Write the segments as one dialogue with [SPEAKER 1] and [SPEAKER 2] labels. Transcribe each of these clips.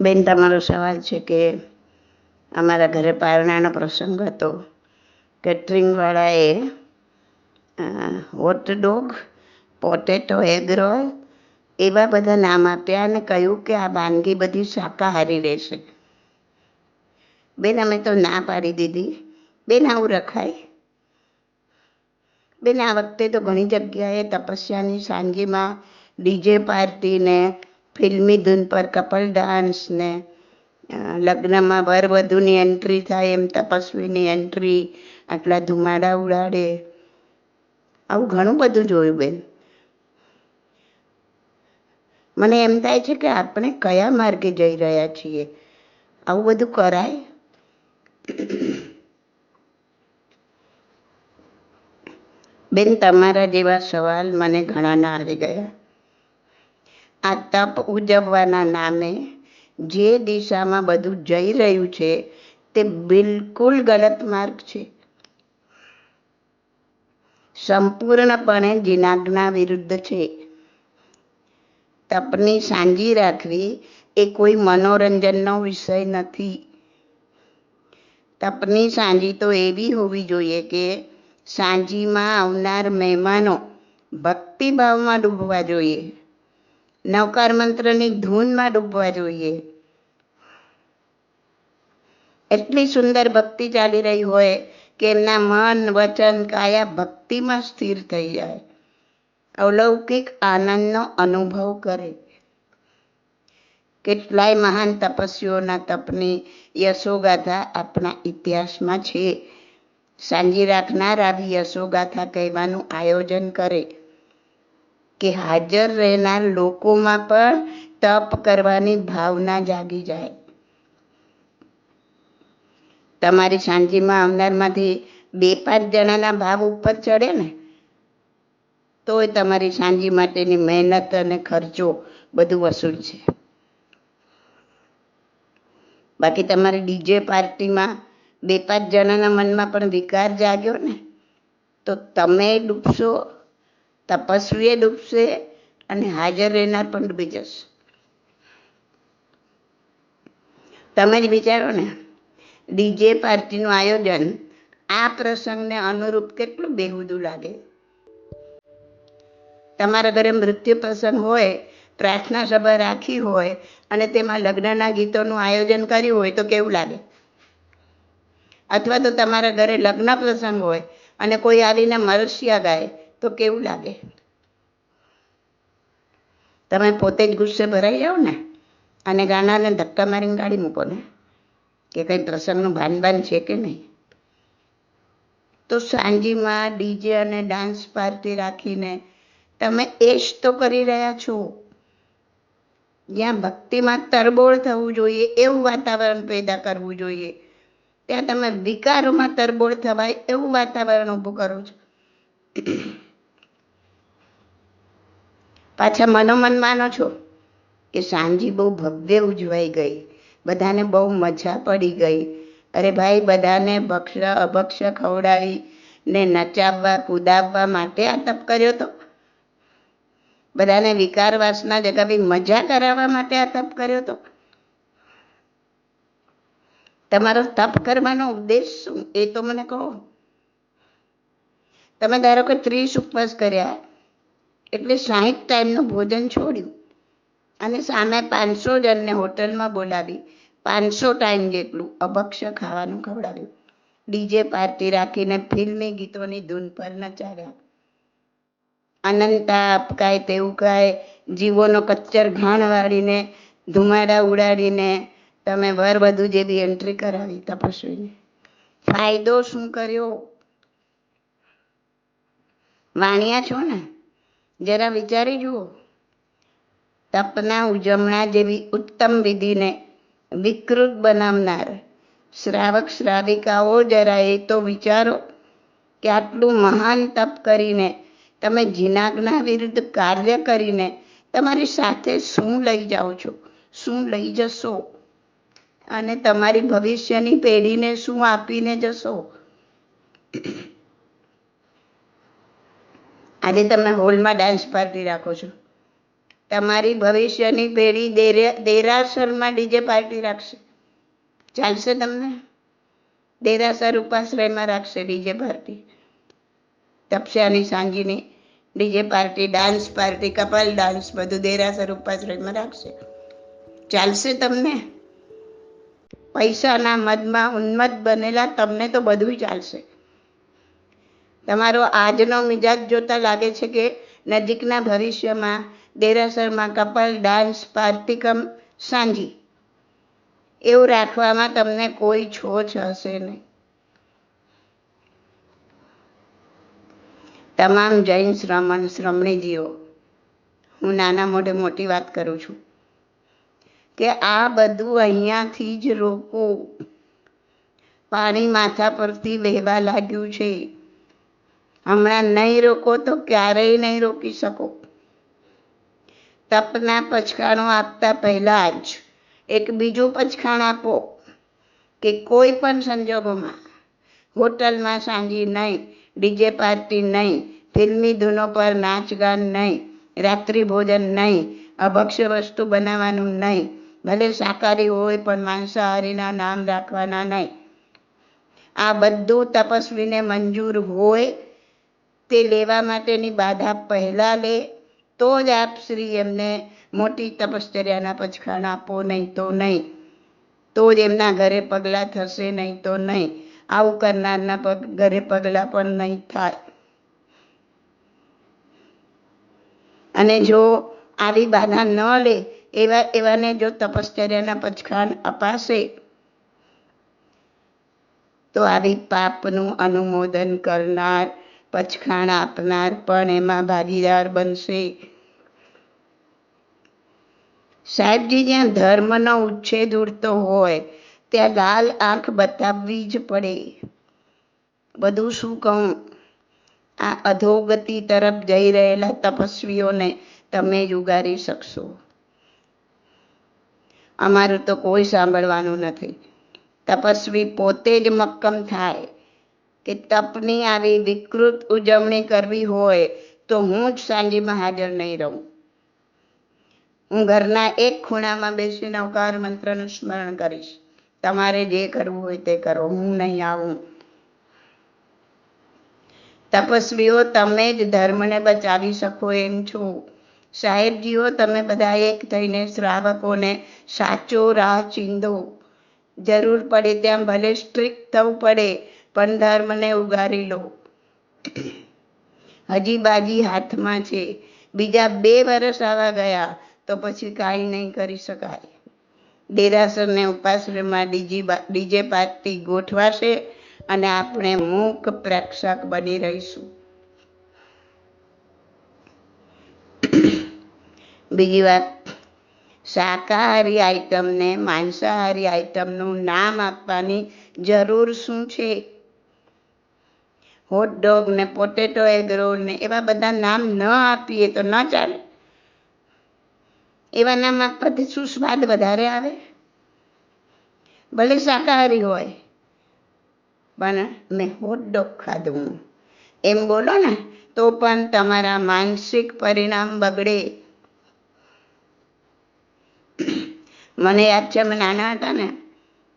[SPEAKER 1] બેન, તમારો સવાલ છે કે અમારા ઘરે પારણાનો પ્રસંગ હતો. કેટરિંગવાળાએ hot dog potato egg roll એવા બધા નામ આપ્યા અને કહ્યું કે આ વાનગી બધી શાકાહારી રહેશે. બેન, અમે તો ના પાડી દીધી. બેન, આવું રખાય? બેન, આ વખતે તો ઘણી જગ્યાએ તપસ્યાની સાંજીમાં ડીજે પાર્ટી ને ફિલ્મી ધૂન પર કપલ ડાન્સ ને લગ્નમાં વર વધુની એન્ટ્રી થાય એમ તપસ્વીની એન્ટ્રી, આટલા ધુમાડા ઉડાડે. આવું ઘણું બધું જોયું બેન. મને એમ થાય છે કે આપણે કયા માર્ગે જઈ રહ્યા છીએ? આવું બધું કરાય? બેન, તમારા જેવા સવાલ મને ઘણાના આવી ગયા. આ તપ ઉજવવાના નામે જે દિશામાં બધું જઈ રહ્યું છે, તે બિલકુલ ગલત માર્ગ છે. સંપૂર્ણપણે જીનાજ્ઞા વિરુદ્ધ છે. તપની સાંજી રાખવી એ કોઈ મનોરંજનનો વિષય નથી. તપની સાંજી તો એવી હોવી જોઈએ કે સાંજીમાં આવનાર મહેમાનો ભક્તિભાવમાં ડૂબવા જોઈએ. નવકાર મંત્રની ધૂનમાં ડૂબવા જોઈએ. એટલી સુંદર ભક્તિ ચાલી રહી હોય કે એમના મન, વચન, કાયા ભક્તિમાં સ્થિર થઈ જાય. અલૌકિક આનંદનો અનુભવ કરે. કેટલાય મહાન તપસ્વીઓના તપની યશોગાથા આપણા ઇતિહાસમાં છે. સાંજી રાખનાર આવી યશોગાથા કહેવાનું આયોજન કરે. કે હાજર રહેનાર લોકોમાં પણ તપ કરવાની ભાવના જાગી જાય. તમારી સાંજીમાં આવનારમાંથી બે પાંચ જણાના ભાવ ઉપર ચડે ને, તોય તમારી સાંજી માટેની મહેનત અને ખર્ચો બધું વસૂલ છે. બાકી તમારી ડીજે પાર્ટીમાં બે પાંચ જણાના મનમાં પણ વિકાર જાગ્યો ને, તો તમે ડૂબશો તપસ્વીએ ડૂબશે અને હાજર રહેનાર પણ ડૂબી જશે. તમે જ વિચારો ને ડીજે પાર્ટીનું આયોજન આ પ્રસંગને અનુરૂપ કેટલું બેહુદું લાગે? તમારા ઘરે મૃત્યુ પ્રસંગ હોય, પ્રાર્થના સભા રાખી હોય, અને તેમાં લગ્નના ગીતોનું આયોજન કર્યું હોય તો કેવું લાગે? અથવા તો તમારા ઘરે લગ્ન પ્રસંગ હોય અને કોઈ આવીને મરસિયા ગાય તો કેવું લાગે? તમે પોતે જ ગુસ્સે ભરાઈ જાઓ ને, અને ગાનાને ધક્કા મારીને ગાડી મૂકો ને, કે કંઈ પ્રસંગનું ભાન ભાન છે કે નહીં? તો સાંજીમાં ડીજે અને ડાન્સ પાર્ટી રાખીને તમે એ તો કરી રહ્યા છો. જ્યાં ભક્તિમાં તરબોળ થવું જોઈએ, એવું વાતાવરણ પેદા કરવું જોઈએ. ત્યાં તમે વિકારોમાં તરબોળ થવાય, એવું વાતાવરણ ઊભું કરો છો. પાછા મનોમન માનો છો? કે સાંજી બહુ ભવ્ય ઉજવાઈ ગઈ. બધાને બહુ મજા પડી ગઈ. અરે ભાઈ, બધાને ભક્ષ, અભક્ષ ખવડાવી ને નચાવવા, કુદાવવા માટે આ તપ કર્યો તો? બધાને વિકાર વાસના જગાવી મજા કરાવવા માટે આ તપ કર્યો તો? તમારો તપ કરવાનો ઉદ્દેશ શું? એ તો મને કહો. તમે ધારો કે ત્રીસ ઉપવાસ કર્યા. એટલે સાહીઠ ટાઈમનું ભોજન છોડ્યું. અને સામે પાંચસો જણને હોટલમાં બોલાવી, પાંચસો ટાઈમ જેટલું અભક્ષ ખાવાનું ખવડાવ્યું. ડીજે પાર્ટી રાખીને ફિલ્મી ગીતોની ધૂન પર નચાવ્યા. અનંતા અપકાય તેવું કાય, જીવોનો કચ્ચર ઘાણ વાળીને ધુમાડા ઉડાડીને તમે વર વધુ જેવી એન્ટ્રી કરાવી તપસ્વીને. ફાયદો શું કર્યો? વાણિયા છો ને? જરા વિચારી જુઓ. તપના ઉજવણા જેવી ઉત્તમ વિધિને વિકૃત બનાવનાર શ્રાવક શ્રાવિકાઓ જરા એ તો વિચારો કે આટલું મહાન તપ કરીને તમે જીનાગના વિરુદ્ધ કાર્ય કરીને તમારી સાથે શું લઈ જાઓ છો? શું લઈ જશો? અને તમારી ભવિષ્યની પેઢીને શું આપીને જશો? આજે તમે હોલમાં ડાન્સ પાર્ટી રાખો છો. તમારી ભવિષ્યની પેઢી દેરે- દેરાસરમાં ડીજે પાર્ટી રાખશે. ચાલશે તમને? દેરાસર ઉપાશ્રયમાં રાખશે ડીજે પાર્ટી. તપસ્યાની સાંજીની DJ party dance party couple dance બધું દેરાસર ઉપાશ્રયમાં રાખશે. ચાલશે તમને? પૈસાના મદમાં ઉન્મત બનેલા તમને તો બધું ચાલશે. તમારો આજનો મિજાજ જોતા લાગે છે કે નજીકના ભવિષ્યમાં દેરાસરમાં કપલ, ડાન્સ પાર્ટી સાંજી એવું રાખવામાં તમને કોઈ છોછ હશે નહીં. તમામ જૈન શ્રમણ શ્રમણીજીઓ, હું નાના મોઢે મોટી વાત કરું છું કે આ બધું અહીંયાથી જ રોકો પાણી માથા પરથી વહેવા લાગ્યું છે. હમણાં નહીં રોકો તો ક્યારેય નહીં રોકી શકો. તપના પચખાણો આપતા પહેલા જ એક બીજું પચખાણ આપો કે કોઈ પણ સંજોગોમાં હોટલમાં સાંજી નહીં, ડીજે પાર્ટી નહીં, ફિલ્મી ધૂનો પર નાચ ગાન નહીં, રાત્રિ ભોજન નહીં, અભક્ષ્ય વસ્તુ બનાવવાનું નહીં, ભલે શાકાહારી હોય પણ માંસાહારીના નામ રાખવાના નહીં. આ બધું તપસ્વીને મંજૂર હોય તે લેવા માટેની બાધા પહેલા લે, તો જ આપ શ્રી એમને મોટી તપશ્ચર્યાના પછખાણ આપો, નહીં તો નહીં. તો જ એમના ઘરે પગલાં થશે, નહીં તો નહીં. આવું કરનારના પગ, ઘરે પગલાં પણ નહીં થાય. અને જો આવી બાધા ન લે, એવા, એવાને જો તપશ્ચર્યાના પછખાણ અપાશે, તો આવી પાપનું અનુમોદન કરનાર પચખાણ આપનાર પણ એમાં ભાગીદાર બનશે. સાહેબજી, જ્યાં ધર્મનો ઉચ્છેદ ઉડતો હોય, ત્યાં લાલ આંખ બતાવવી જ પડે. બધું શું કહું? આ અધોગતિ તરફ જઈ રહેલા તપસ્વીઓને તમે જ શકશો. અમારું તો કોઈ સાંભળવાનું નથી. તપસ્વી પોતે જ મક્કમ થાય. કે તપની આવી વિકૃત ઉજવણી કરવી હોય, તો હું જ સાંજીમાં હાજર નહીં રહું. હું ઘરના એક ખૂણામાં બેસીને અવકાર મંત્રનું સ્મરણ કરીશ. તમારે જે કરવું હોય તે કરો, હું નહીં આવું. તપસ્વીઓ, તમે જ ધર્મને બચાવી શકો એમ છો. સાહેબજીઓ, તમે બધા એક થઈને શ્રાવકોને સાચો રાહ ચીંધો. જરૂર પડે ત્યાં ભલે સ્ટ્રિક્ટ થવું પડે પણ ધર્મને ઉગારી લો. હજી બાજી હાથમાં છે. બીજા બે વર્ષ આવા ગયા તો પછી કાંઈ નહીં કરી શકાય. દેરાસરને ઉપાશ્રમમાં ડીજી ડીજે પાર્ટી ગોઠવાશે અને આપણે મૂક પ્રેક્ષક બની રહીશું. બીજી વાત, શાકાહારી આઈટમને, માંસાહારી આઈટમનું નામ આપવાની જરૂર શું છે? હોટ ડોગ ને પોટેટો એગ ને એવા બધા નામ ન આપીએ તો ન ચાલે. એવા નામ આપવાથી શું સ્વાદ વધારે આવે? ભલે શાકાહારી હોય, પણ મેં હોટ ડોગ ખાધું. એમ બોલો ને, તો પણ તમારા માનસિક પરિણામ બગડે. મને યાદ છે, અમે નાના હતા ને,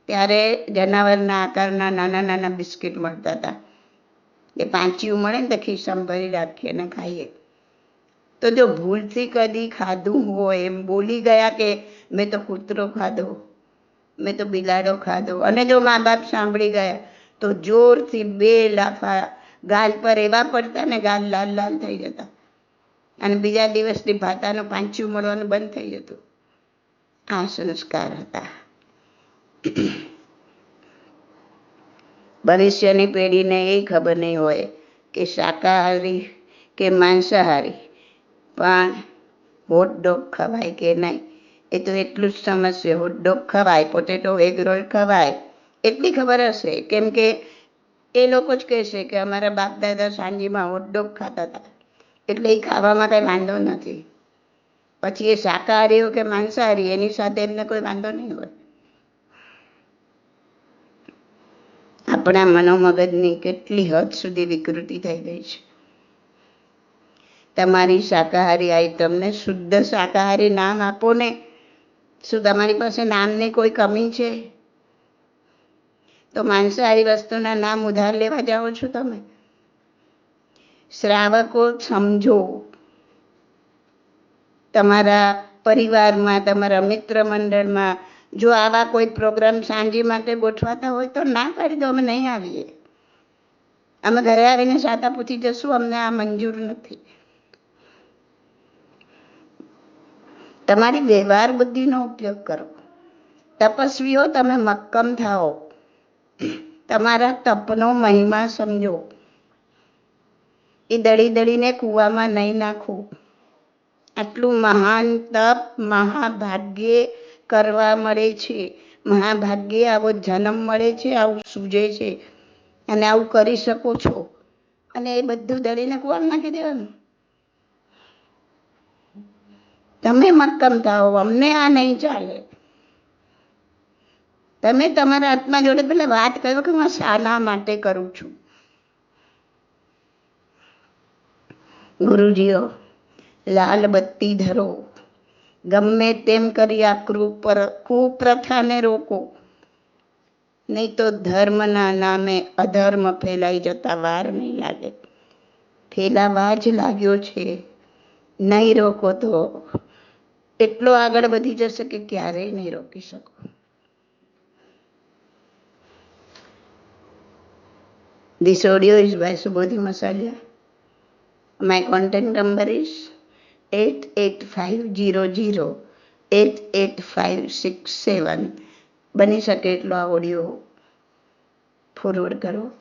[SPEAKER 1] ત્યારે જનાવરના આકારના નાના નાના બિસ્કિટ મળતા હતા. એ પાંચિયું મળે ને તો ખિસ્સામાં ભરી રાખીએ અને ખાઈએ. તો જો ભૂલથી કદી ખાધું હોય, એમ બોલી ગયા કે મેં તો કૂતરો ખાધો, મેં તો બિલાડો ખાધો, અને જો મા બાપ સાંભળી ગયા, તો જોરથી બે લાફા ગાલ પર એવા પડતા ને ગાલ લાલ લાલ થઈ જતા. અને બીજા દિવસથી ભાતાનું પાંચિયું મળવાનું બંધ થઈ જતું. આ સંસ્કાર હતા. ભવિષ્યની પેઢીને એ ખબર નહીં હોય કે શાકાહારી કે માંસાહારી. પણ હોટડોગ ખવાય કે નહીં? એ તો એટલું જ સમજશે હોટડોગ ખવાય પોટેટો એગ રોલ ખવાય. એટલી ખબર હશે. કેમ કે એ લોકો જ કહેશે કે અમારા બાપ દાદા સાંજીમાં હોટડોગ ખાતા હતા. એટલે એ ખાવામાં કંઈ વાંધો નથી. પછી એ શાકાહારી હોય કે માંસાહારી, એની સાથે એમને કોઈ વાંધો નહીં હોય. આપણા મનોમગજની કેટલી હદ સુધી વિકૃતિ થઈ ગઈ છે. તમારી શાકાહારી આઈટમને શુદ્ધ શાકાહારી નામ આપો ને, શું તમારી પાસે નામની કોઈ કમી છે? તો માંસાહારી વસ્તુના નામ ઉધાર લેવા જાઓ છો તમે? શ્રાવકો સમજો. તમારા પરિવારમાં, તમારા મિત્ર મંડળમાં જો આવા કોઈ પ્રોગ્રામ સાંજી માટે ગોઠવાતા હોય તો ના પાડી દો, અમે નહીં આવીએ. અમે ઘરે આવીને સાતા પૂછી જશું, અમને આ મંજૂર નથી. તમારી વ્યવહાર બુદ્ધિનો ઉપયોગ કરો. તપસ્વીઓ, તમે મક્કમ થાઓ. તમારા તપનો મહિમા સમજો. એ દળી દળીને કૂવામાં નહીં નાખવું આટલું મહાન તપ, મહાભાગ્યે કરવા મળે છે. મહાભાગ્યે આવો જન્મ મળે છે, આવું સૂજે છે. અને આવું કરી શકો છો. અને એ બધું દળીને કોણ નાખી દેવાનું? તમે મક્કમ થાઓ અમને આ નહીં ચાલે. તમે તમારા આત્મા જોડે પેલા વાત કરો કે હું શાના માટે કરું છું. ગુરુજીઓ, લાલ બત્તી ધરો. ગમે તેમ કરી આ કૃપર કુપ્રથાને રોકો. નહીં તો ધર્મના નામે અધર્મ ફેલાઈ જતા વાર નહીં લાગે. ફેલાવા જ લાગ્યો છે. નહીં રોકો તો એટલો આગળ વધી જશે કે ક્યારેય નહીં રોકી શકો. This audio is by Subodhi Masalia. My contact number is 88500 88567. બની શકે એટલો આ ઓડિયો ફોરવર્ડ કરો